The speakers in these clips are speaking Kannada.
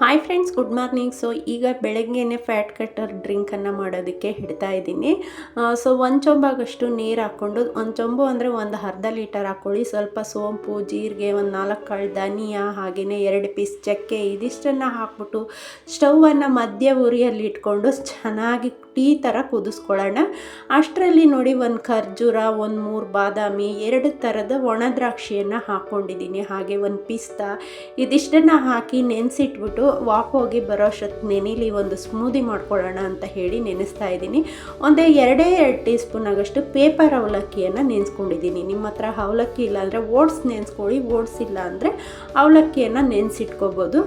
Hi friends good morning so ಈಗ ಬೆಳಗ್ಗೆನೇ ಫ್ಯಾಟ್ ಕಟ್ಟರ್ ಡ್ರಿಂಕನ್ನು ಮಾಡೋದಕ್ಕೆ ಹಿಡ್ತಾ ಇದ್ದೀನಿ. ಸೊ ಒಂದು ಚೊಂಬಾಗಷ್ಟು ನೀರು ಹಾಕ್ಕೊಂಡು ಒಂದು ಚೊಂಬು ಅಂದರೆ ಒಂದು ಅರ್ಧ ಲೀಟರ್ ಹಾಕ್ಕೊಳ್ಳಿ ಸ್ವಲ್ಪ ಸೋಂಪು, ಜೀರಿಗೆ, ಒಂದು ನಾಲ್ಕು ಕಾಳು ಧನಿಯಾ ಹಾಗೆಯೇ ಎರಡು ಪೀಸ್ ಚಕ್ಕೆ ಇದಿಷ್ಟನ್ನು ಹಾಕ್ಬಿಟ್ಟು ಸ್ಟವನ್ನು ಮಧ್ಯ ಉರಿಯಲ್ಲಿ ಇಟ್ಕೊಂಡು, ಚೆನ್ನಾಗಿ ಟೀ ಥರ ಕುದಿಸ್ಕೊಳ್ಳೋಣ. ಅಷ್ಟರಲ್ಲಿ ನೋಡಿ ಒಂದು ಖರ್ಜೂರ, ಒಂದು ಮೂರು ಬಾದಾಮಿ, ಎರಡು ಥರದ ಒಣ ದ್ರಾಕ್ಷಿಯನ್ನು ಹಾಕ್ಕೊಂಡಿದ್ದೀನಿ ಹಾಗೆ ಒಂದು ಪಿಸ್ತಾ. ಇದಿಷ್ಟನ್ನು ಹಾಕಿ ನೆನೆಸಿಟ್ಬಿಟ್ಟು ವಾಕ್ ಹೋಗಿ ಬರೋ ಅಷ್ಟೊತ್ತು ನೆನೀಲಿ ಒಂದು ಸ್ಮೂದಿ ಮಾಡ್ಕೊಳ್ಳೋಣ ಅಂತ ಹೇಳಿ ನೆನೆಸ್ತಾ ಇದ್ದೀನಿ. ಒಂದೇ ಎರಡೇ ಎರಡು ಟೀ ಸ್ಪೂನ್ ಆಗಷ್ಟು ಪೇಪರ್ ಅವಲಕ್ಕಿಯನ್ನು ನೆನೆಸ್ಕೊಂಡಿದ್ದೀನಿ. ನಿಮ್ಮ ಹತ್ರ ಅವಲಕ್ಕಿ ಇಲ್ಲಾಂದರೆ ಓಟ್ಸ್ ನೆನೆಸ್ಕೊಳ್ಳಿ, ಓಟ್ಸ್ ಇಲ್ಲ ಅಂದರೆ ಅವಲಕ್ಕಿಯನ್ನು ನೆನೆಸಿಟ್ಕೋಬೋದು.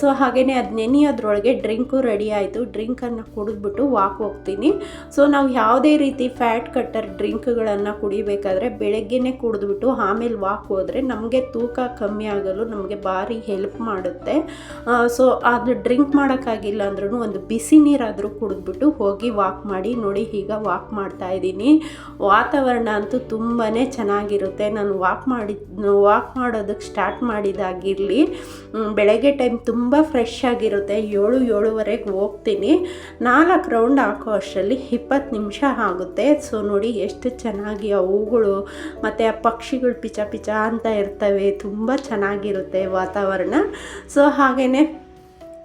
ಸೊ ಹಾಗೆಯೇ ಅದು ನೆನೆಯೋದ್ರೊಳಗೆ ಡ್ರಿಂಕು ರೆಡಿ ಆಯಿತು. ಡ್ರಿಂಕನ್ನು ಕುಡಿದ್ಬಿಟ್ಟು ವಾಕ್ ಹೋಗ್ತೀನಿ. ಸೊ ನಾವು ಯಾವುದೇ ರೀತಿ ಫ್ಯಾಟ್ ಕಟ್ಟರ್ ಡ್ರಿಂಕ್ಗಳನ್ನು ಕುಡಿಬೇಕಾದ್ರೆ ಬೆಳಗ್ಗೆನೇ ಕುಡಿದ್ಬಿಟ್ಟು ಆಮೇಲೆ ವಾಕ್ ಹೋದರೆ ನಮಗೆ ತೂಕ ಕಮ್ಮಿ ಆಗಲು ನಮಗೆ ಭಾರಿ ಹೆಲ್ಪ್ ಮಾಡುತ್ತೆ. ಸೊ ಅದು ಡ್ರಿಂಕ್ ಮಾಡೋಕ್ಕಾಗಿಲ್ಲ ಅಂದ್ರೂ ಒಂದು ಬಿಸಿ ನೀರಾದರೂ ಕುಡಿದ್ಬಿಟ್ಟು ಹೋಗಿ ವಾಕ್ ಮಾಡಿ, ನೋಡಿ ಈಗ ವಾಕ್ ಮಾಡ್ತಾ ಇದ್ದೀನಿ. ವಾತಾವರಣ ಅಂತೂ ತುಂಬಾ ಚೆನ್ನಾಗಿರುತ್ತೆ. ನಾನು ವಾಕ್ ಮಾಡಿ ವಾಕ್ ಮಾಡೋದಕ್ಕೆ ಸ್ಟಾರ್ಟ್ ಮಾಡಿದಾಗಿರಲಿ ಬೆಳಗ್ಗೆ ಟೈಮ್ ತುಂಬ ಫ್ರೆಶ್ ಆಗಿರುತ್ತೆ. ಏಳು, ಏಳುವರೆಗೆ ಹೋಗ್ತೀನಿ. ನಾಲ್ಕು ರೌಂಡ್ ಹಾಕೋ ಅಷ್ಟರಲ್ಲಿ ಇಪ್ಪತ್ತು ನಿಮಿಷ ಆಗುತ್ತೆ. ಸೊ ನೋಡಿ ಎಷ್ಟು ಚೆನ್ನಾಗಿ ಆ ಹೂಗಳು ಮತ್ತು ಆ ಪಕ್ಷಿಗಳು ಪಿಚ ಪಿಚ ಅಂತ ಇರ್ತವೆ. ತುಂಬ ಚೆನ್ನಾಗಿರುತ್ತೆ ವಾತಾವರಣ. ಸೊ ಹಾಗೆಯೇ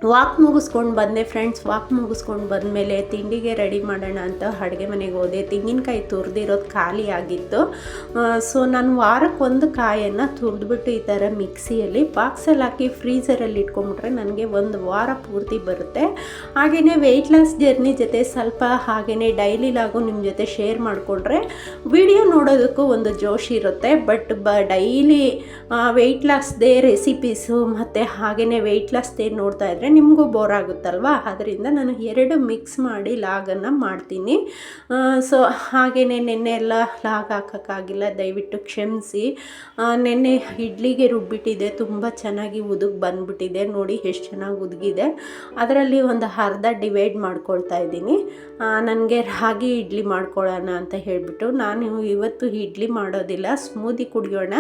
ವಾಕ್ ಮುಗಿಸ್ಕೊಂಡು ಬಂದೆ ಫ್ರೆಂಡ್ಸ್, ವಾಕ್ ಮುಗಿಸ್ಕೊಂಡು ಬಂದಮೇಲೆ ತಿಂಡಿಗೆ ರೆಡಿ ಮಾಡೋಣ ಅಂತ ಅಡುಗೆ ಮನೆಗೆ ಹೋದೆ. ತೆಂಗಿನಕಾಯಿ ತುರಿದಿರೋದು ಖಾಲಿ ಆಗಿತ್ತು. ಸೊ ನಾನು ವಾರಕ್ಕೆ ಒಂದು ಕಾಯನ್ನು ತುರಿದ್ಬಿಟ್ಟು ಈ ಥರ ಮಿಕ್ಸಿಯಲ್ಲಿ ಬಾಕ್ಸಲ್ಲಿ ಹಾಕಿ ಫ್ರೀಸರಲ್ಲಿ ಇಟ್ಕೊಂಡ್ಬಿಟ್ರೆ ನನಗೆ ಒಂದು ವಾರ ಪೂರ್ತಿ ಬರುತ್ತೆ. ಹಾಗೆಯೇ ವೆಯ್ಟ್ ಲಾಸ್ ಜರ್ನಿ ಜೊತೆ ಸ್ವಲ್ಪ ಹಾಗೆಯೇ ಡೈಲಿಲಾಗೂ ನಿಮ್ಮ ಜೊತೆ ಶೇರ್ ಮಾಡಿಕೊಂಡ್ರೆ ವಿಡಿಯೋ ನೋಡೋದಕ್ಕೂ ಒಂದು ಜೋಶ್ ಇರುತ್ತೆ. ಬಟ್ ಬ ಡೈಲಿ ವೆಯ್ಟ್ ಲಾಸ್ದೇ ರೆಸಿಪೀಸು ಮತ್ತು ಹಾಗೆಯೇ ವೆಯ್ಟ್ ಲಾಸ್ದೇ ನೋಡ್ತಾ ಇದ್ದರೆ ನಿಮಗೂ ಬೋರ್ ಆಗುತ್ತಲ್ವಾ? ಅದರಿಂದ ನಾನು ಎರಡು ಮಿಕ್ಸ್ ಮಾಡಿ ಲಾಗನ್ನು ಮಾಡ್ತೀನಿ. ಸೊ ಹಾಗೆಯೇ ನೆನ್ನೆ ಎಲ್ಲ ಲಾಗ್ ಹಾಕೋಕ್ಕಾಗಿಲ್ಲ, ದಯವಿಟ್ಟು ಕ್ಷಮಿಸಿ. ನೆನ್ನೆ ಇಡ್ಲಿಗೆ ರುಬ್ಬಿಟ್ಟಿದೆ, ತುಂಬ ಚೆನ್ನಾಗಿ ಉದುಗ್ ಬಂದುಬಿಟ್ಟಿದೆ. ನೋಡಿ ಎಷ್ಟು ಚೆನ್ನಾಗಿ ಉದುಗಿದೆ. ಅದರಲ್ಲಿ ಒಂದು ಅರ್ಧ ಡಿವೈಡ್ ಮಾಡ್ಕೊಳ್ತಾ ಇದ್ದೀನಿ. ನನಗೆ ರಾಗಿ ಇಡ್ಲಿ ಮಾಡ್ಕೊಳ್ಳೋಣ ಅಂತ ಹೇಳಿಬಿಟ್ಟು ನಾನು ಇವತ್ತು ಇಡ್ಲಿ ಮಾಡೋದಿಲ್ಲ ಸ್ಮೂದಿ ಕುಡಿಯೋಣ.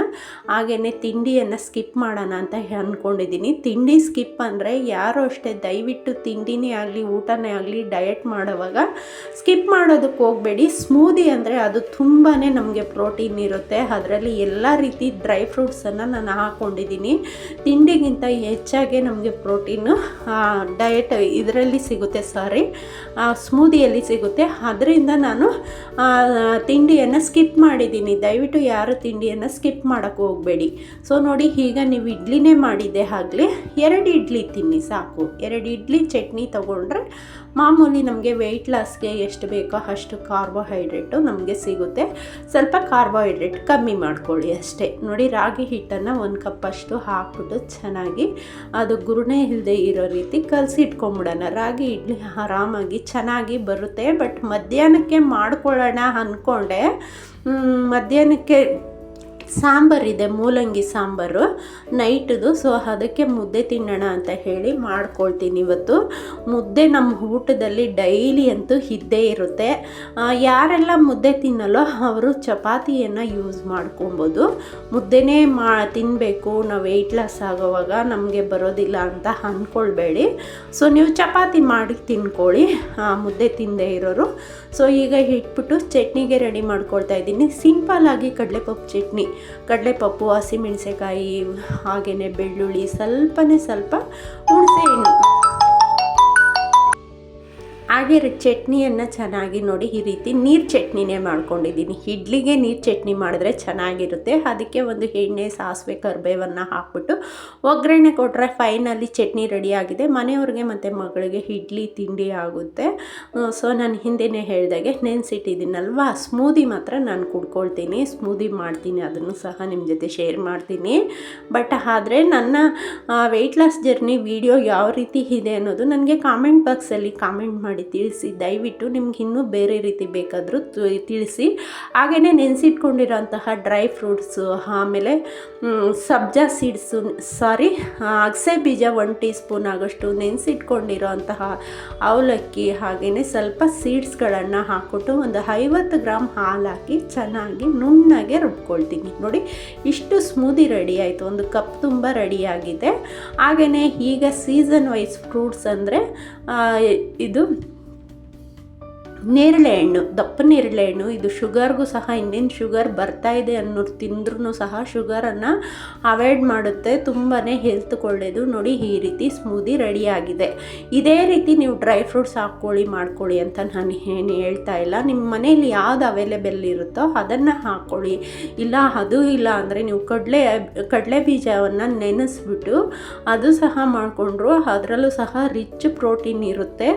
ಹಾಗೆಯೇ ತಿಂಡಿಯನ್ನು ಸ್ಕಿಪ್ ಮಾಡೋಣ ಅಂತ ಅಂದ್ಕೊಂಡಿದ್ದೀನಿ ತಿಂಡಿ ಸ್ಕಿಪ್ ಅಂದರೆ ಯಾರು ಅಷ್ಟೇ, ದಯವಿಟ್ಟು ತಿಂಡಿನೇ ಆಗಲಿ, ಊಟನೇ ಆಗಲಿ ಡಯಟ್ ಮಾಡೋವಾಗ ಸ್ಕಿಪ್ ಮಾಡೋದಕ್ಕೆ ಹೋಗಬೇಡಿ. ಸ್ಮೂದಿ ಅಂದರೆ ಅದು ತುಂಬಾ ನಮಗೆ ಪ್ರೋಟೀನ್ ಇರುತ್ತೆ. ಅದರಲ್ಲಿ ಎಲ್ಲ ರೀತಿ ಡ್ರೈ ಫ್ರೂಟ್ಸನ್ನು ನಾನು ಹಾಕ್ಕೊಂಡಿದ್ದೀನಿ ತಿಂಡಿಗಿಂತ ಹೆಚ್ಚಾಗಿ ನಮಗೆ ಪ್ರೋಟೀನು ಡಯಟ್ ಇದರಲ್ಲಿ ಸಿಗುತ್ತೆ ಸಾರಿ ಸ್ಮೂದಿಯಲ್ಲಿ ಸಿಗುತ್ತೆ. ಅದರಿಂದ ನಾನು ತಿಂಡಿಯನ್ನು ಸ್ಕಿಪ್ ಮಾಡಿದ್ದೀನಿ. ದಯವಿಟ್ಟು ಯಾರು ತಿಂಡಿಯನ್ನು ಸ್ಕಿಪ್ ಮಾಡೋಕ್ಕೆ ಹೋಗಬೇಡಿ. ಸೊ ನೋಡಿ, ಈಗ ನೀವು ಇಡ್ಲಿನೇ ಮಾಡಿದ್ದೆ ಆಗಲಿ, ಎರಡು ಇಡ್ಲಿ ತಿನ್ನಿ ಸಾಕು. ಎರಡು ಇಡ್ಲಿ ಚಟ್ನಿ ತೊಗೊಂಡ್ರೆ ಮಾಮೂಲಿ ನಮಗೆ ವೆಯ್ಟ್ ಲಾಸ್ಗೆ ಎಷ್ಟು ಬೇಕೋ ಅಷ್ಟು ಕಾರ್ಬೋಹೈಡ್ರೇಟು ನಮಗೆ ಸಿಗುತ್ತೆ. ಸ್ವಲ್ಪ ಕಾರ್ಬೋಹೈಡ್ರೇಟ್ ಕಮ್ಮಿ ಮಾಡ್ಕೊಳ್ಳಿ ಅಷ್ಟೇ. ನೋಡಿ ರಾಗಿ ಹಿಟ್ಟನ್ನು ಒಂದು ಕಪ್ಪಷ್ಟು ಹಾಕ್ಬಿಟ್ಟು ಚೆನ್ನಾಗಿ ಅದು ಗುರುಣೆ ಇಲ್ಲದೆ ಇರೋ ರೀತಿ ಕಲಸಿ ಇಟ್ಕೊಂಬಿಡೋಣ ರಾಗಿ ಇಡ್ಲಿ ಆರಾಮಾಗಿ ಚೆನ್ನಾಗಿ ಬರುತ್ತೆ ಬಟ್ ಮಧ್ಯಾಹ್ನಕ್ಕೆ ಮಾಡ್ಕೊಳ್ಳೋಣ ಅಂದ್ಕೊಂಡೆ ಮಧ್ಯಾಹ್ನಕ್ಕೆ ಸಾಂಬಾರಿದೆ ಮೂಲಂಗಿ ಸಾಂಬಾರು, ನೈಟ್ದು. ಸೊ ಅದಕ್ಕೆ ಮುದ್ದೆ ತಿನ್ನೋಣ ಅಂತ ಹೇಳಿ ಮಾಡ್ಕೊಳ್ತೀನಿ ಇವತ್ತು. ಮುದ್ದೆ ನಮ್ಮ ಊಟದಲ್ಲಿ ಡೈಲಿ ಅಂತೂ ಇದ್ದೇ ಇರುತ್ತೆ. ಯಾರೆಲ್ಲ ಮುದ್ದೆ ತಿನ್ನಲ್ಲೋ ಅವರು ಚಪಾತಿಯನ್ನು ಯೂಸ್ ಮಾಡ್ಕೊಬೋದು. ಮುದ್ದೆನೇ ಮಾ ತಿನ್ನಬೇಕು ನಾವು ವೆಯ್ಟ್ ಲಾಸ್ ಆಗೋವಾಗ ನಮಗೆ ಬರೋದಿಲ್ಲ ಅಂತ ಅಂದ್ಕೊಳ್ಬೇಡಿ ಸೊ ನೀವು ಚಪಾತಿ ಮಾಡಿ ತಿನ್ಕೊಳ್ಳಿ ಮುದ್ದೆ ತಿಂದೇ ಇರೋರು. ಸೊ ಈಗ ಇಟ್ಬಿಟ್ಟು ಚಟ್ನಿಗೆ ರೆಡಿ ಮಾಡ್ಕೊಳ್ತಾ ಇದ್ದೀನಿ. ಸಿಂಪಲ್ಲಾಗಿ ಕಡಲೆಪಪ್ಪು ಚಟ್ನಿ. ಕಡಲೆಪಪ್ಪು ಹಸಿಮೆಣಸೆಕಾಯಿ ಹಾಗೆಯೇ ಬೆಳ್ಳುಳ್ಳಿ ಸ್ವಲ್ಪನೇ ಸ್ವಲ್ಪ ಹುಣಸೆ ಹಣ್ಣು ಹಾಗೆ ಚಟ್ನಿಯನ್ನು ಚೆನ್ನಾಗಿ ನೋಡಿ ಈ ರೀತಿ ನೀರು ಚಟ್ನಿನೇ ಮಾಡ್ಕೊಂಡಿದ್ದೀನಿ. ಇಡ್ಲಿಗೆ ನೀರು ಚಟ್ನಿ ಮಾಡಿದ್ರೆ ಚೆನ್ನಾಗಿರುತ್ತೆ. ಅದಕ್ಕೆ ಒಂದು ಎಣ್ಣೆ, ಸಾಸಿವೆ, ಕರ್ಬೇವನ್ನು ಹಾಕ್ಬಿಟ್ಟು ಒಗ್ಗರಣೆ ಕೊಟ್ಟರೆ ಫೈನಲ್ಲಿ ಚಟ್ನಿ ರೆಡಿಯಾಗಿದೆ ಮನೆಯವ್ರಿಗೆ ಮತ್ತು ಮಗಳಿಗೆ ಇಡ್ಲಿ, ತಿಂಡಿ ಆಗುತ್ತೆ. ಸೊ ನಾನು ಹಿಂದೆನೇ ಹೇಳಿದಾಗೆ ನೆನೆಸಿಟ್ಟಿದ್ದೀನಲ್ವಾ? ಸ್ಮೂದಿ ಮಾತ್ರ ನಾನು ಕುಡ್ಕೊಳ್ತೀನಿ. ಸ್ಮೂದಿ ಮಾಡ್ತೀನಿ. ಅದನ್ನು ಸಹ ನಿಮ್ಮ ಜೊತೆ ಶೇರ್ ಮಾಡ್ತೀನಿ. ಬಟ್ ಆದರೆ ನನ್ನ ವೆಯ್ಟ್ ಲಾಸ್ ಜರ್ನಿ ವಿಡಿಯೋ ಯಾವ ರೀತಿ ಇದೆ ಅನ್ನೋದು ನನಗೆ ಕಾಮೆಂಟ್ ಬಾಕ್ಸಲ್ಲಿ ಕಾಮೆಂಟ್ ಮಾಡಿ ತಿಳಿಸಿ, ದಯವಿಟ್ಟು ನಿಮ್ಗೆ ಇನ್ನೂ ಬೇರೆ ರೀತಿ ಬೇಕಾದರೂ ತಿಳಿಸಿ. ಹಾಗೆಯೇ ನೆನೆಸಿಟ್ಕೊಂಡಿರೋಂತಹ ಡ್ರೈ ಫ್ರೂಟ್ಸು, ಆಮೇಲೆ ಸಬ್ಜಾ ಸೀಡ್ಸು, ಸಾರಿ ಅಗಸೆ ಬೀಜ ಒನ್ ಟೀ ಸ್ಪೂನ್ ಆಗೋಷ್ಟು ನೆನೆಸಿಟ್ಕೊಂಡಿರೋ ಅಂತಹ ಅವಲಕ್ಕಿ ಹಾಗೆಯೇ ಸ್ವಲ್ಪ ಸೀಡ್ಸ್ಗಳನ್ನು ಹಾಕ್ಬಿಟ್ಟು ಒಂದು ಐವತ್ತು ಗ್ರಾಮ್ ಹಾಲು ಹಾಕಿ ಚೆನ್ನಾಗಿ ನುಣ್ಣಗೆ ರುಬ್ಕೊಳ್ತೀನಿ. ನೋಡಿ, ಇಷ್ಟು ಸ್ಮೂದಿ ರೆಡಿ ಆಯಿತು. ಒಂದು ಕಪ್ ತುಂಬ ರೆಡಿಯಾಗಿದೆ ಹಾಗೆಯೇ ಈಗ ಸೀಸನ್ ವೈಸ್ ಫ್ರೂಟ್ಸ್ ಅಂದರೆ ಇದು ನೇರಳೆ ಹಣ್ಣು, ದಪ್ಪ ನೇರಳೆ ಹಣ್ಣು. ಇದು ಶುಗರ್ಗೂ ಸಹ ಇನ್ನೇನು ಶುಗರ್ ಬರ್ತಾ ಇದೆ ಅನ್ನೋರು ತಿಂದ್ರೂ ಸಹ ಶುಗರನ್ನು ಅವಾಯ್ಡ್ ಮಾಡುತ್ತೆ. ತುಂಬಾ ಹೆಲ್ತ್ ಒಳ್ಳೆಯದು ನೋಡಿ ಈ ರೀತಿ ಸ್ಮೂದಿ ರೆಡಿಯಾಗಿದೆ. ಇದೇ ರೀತಿ ನೀವು ಡ್ರೈ ಫ್ರೂಟ್ಸ್ ಹಾಕ್ಕೊಳ್ಳಿ, ಮಾಡ್ಕೊಳ್ಳಿ ಅಂತ ನಾನು ಏನು ಹೇಳ್ತಾ ಇಲ್ಲ. ನಿಮ್ಮ ಮನೆಯಲ್ಲಿ ಯಾವ್ದು ಅವೈಲೇಬಲ್ ಇರುತ್ತೋ ಅದನ್ನು ಹಾಕ್ಕೊಳ್ಳಿ. ಇಲ್ಲ, ಅದು ಇಲ್ಲ ಅಂದರೆ ನೀವು ಕಡಲೆ ಕಡಲೆ ಬೀಜವನ್ನು ನೆನೆಸ್ಬಿಟ್ಟು ಅದು ಸಹ ಮಾಡಿಕೊಂಡ್ರು. ಅದರಲ್ಲೂ ಸಹ ರಿಚ್ ಪ್ರೋಟೀನ್ ಇರುತ್ತೆ.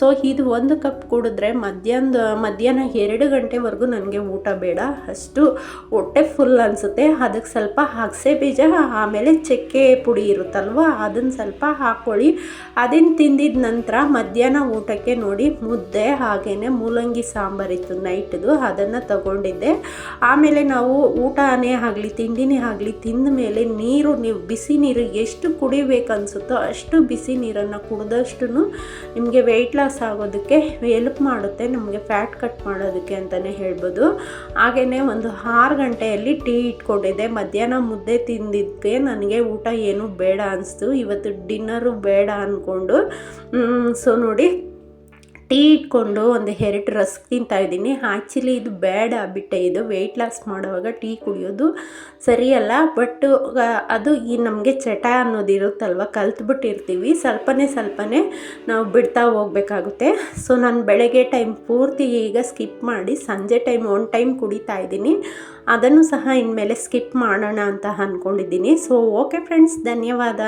ಸೊ ಇದು ಒಂದು ಕಪ್ ಕುಡಿದ್ರೆ ಮಧ್ಯಾಹ್ನದ ಮಧ್ಯಾಹ್ನ ಎರಡು ಗಂಟೆವರೆಗೂ ನನಗೆ ಊಟ ಬೇಡ. ಅಷ್ಟು ಹೊಟ್ಟೆ ಫುಲ್ ಅನಿಸುತ್ತೆ. ಅದಕ್ಕೆ ಸ್ವಲ್ಪ ಅಗಸೆ ಬೀಜ, ಆಮೇಲೆ ಚಕ್ಕೆ ಪುಡಿ ಇರುತ್ತಲ್ವ, ಅದನ್ನು ಸ್ವಲ್ಪ ಹಾಕ್ಕೊಳ್ಳಿ. ಅದನ್ನು ತಿಂದಿದ ನಂತರ ಮಧ್ಯಾಹ್ನ ಊಟಕ್ಕೆ ನೋಡಿ, ಮುದ್ದೆ ಹಾಗೆಯೇ ಮೂಲಂಗಿ ಸಾಂಬಾರಿತ್ತು ನೈಟ್ದು, ಅದನ್ನು ತಗೊಂಡಿದ್ದೆ. ಆಮೇಲೆ ನಾವು ಊಟನೇ ಆಗಲಿ, ತಿಂಡಿನೇ ಆಗಲಿ ತಿಂದ ಮೇಲೆ ನೀರು, ನೀವು ಬಿಸಿ ನೀರು ಎಷ್ಟು ಕುಡಿಬೇಕು ಅನಿಸುತ್ತೋ ಅಷ್ಟು ಬಿಸಿ ನೀರನ್ನು ಕುಡಿದಷ್ಟು ನಿಮಗೆ ವೆಯ್ಟ್ ಲಾಸ್ ಆಗೋದಕ್ಕೆ ಹೆಲ್ಪ್ ಮಾಡುತ್ತೆ. ನಮಗೆ ಫ್ಯಾಟ್ ಕಟ್ ಮಾಡೋದಕ್ಕೆ ಅಂತಲೇ ಹೇಳ್ಬೋದು. ಹಾಗೆಯೇ ಒಂದು ಆರು ಗಂಟೆಯಲ್ಲಿ ಟೀ ಇಟ್ಕೊಂಡಿದ್ದೆ. ಮಧ್ಯಾಹ್ನ ಮುದ್ದೆ ತಿಂದಿದ್ದಕ್ಕೆ ನನಗೆ ಊಟ ಏನೂ ಬೇಡ ಅನಿಸ್ತು. ಇವತ್ತು ಡಿನ್ನರು ಬೇಡ ಅಂದ್ಕೊಂಡು ಸೊ ನೋಡಿ ಟೀ ಇಟ್ಕೊಂಡು ಒಂದು ಎರಡು ರಸ್ಕ್ ತಿಂತಾ ಇದ್ದೀನಿ. ಆ್ಯಕ್ಚುಲಿ ಇದು ಬ್ಯಾಡ್ ಬಿಟ್ಟೆ ಇದು. ವೆಯ್ಟ್ ಲಾಸ್ ಮಾಡುವಾಗ ಟೀ ಕುಡಿಯೋದು ಸರಿಯಲ್ಲ ಬಟ್ ಅದು ಈ ನಮಗೆ ಚಟ ಅನ್ನೋದು ಇರುತ್ತಲ್ವ? ಕಲ್ತ್ಬಿಟ್ಟಿರ್ತೀವಿ. ಸ್ವಲ್ಪನೇ ಸ್ವಲ್ಪನೇ ನಾವು ಬಿಡ್ತಾ ಹೋಗ್ಬೇಕಾಗುತ್ತೆ. ಸೊ ನಾನು ಬೆಳಗ್ಗೆ ಟೈಮ್ ಪೂರ್ತಿ ಈಗ ಸ್ಕಿಪ್ ಮಾಡಿ ಸಂಜೆ ಟೈಮ್ ಒನ್ ಟೈಮ್ ಕುಡಿತಾ ಇದ್ದೀನಿ. ಅದನ್ನು ಸಹ ಇನ್ಮೇಲೆ ಸ್ಕಿಪ್ ಮಾಡೋಣ ಅಂತ ಅಂದ್ಕೊಂಡಿದ್ದೀನಿ ಸೊ ಓಕೆ ಫ್ರೆಂಡ್ಸ್ ಧನ್ಯವಾದ.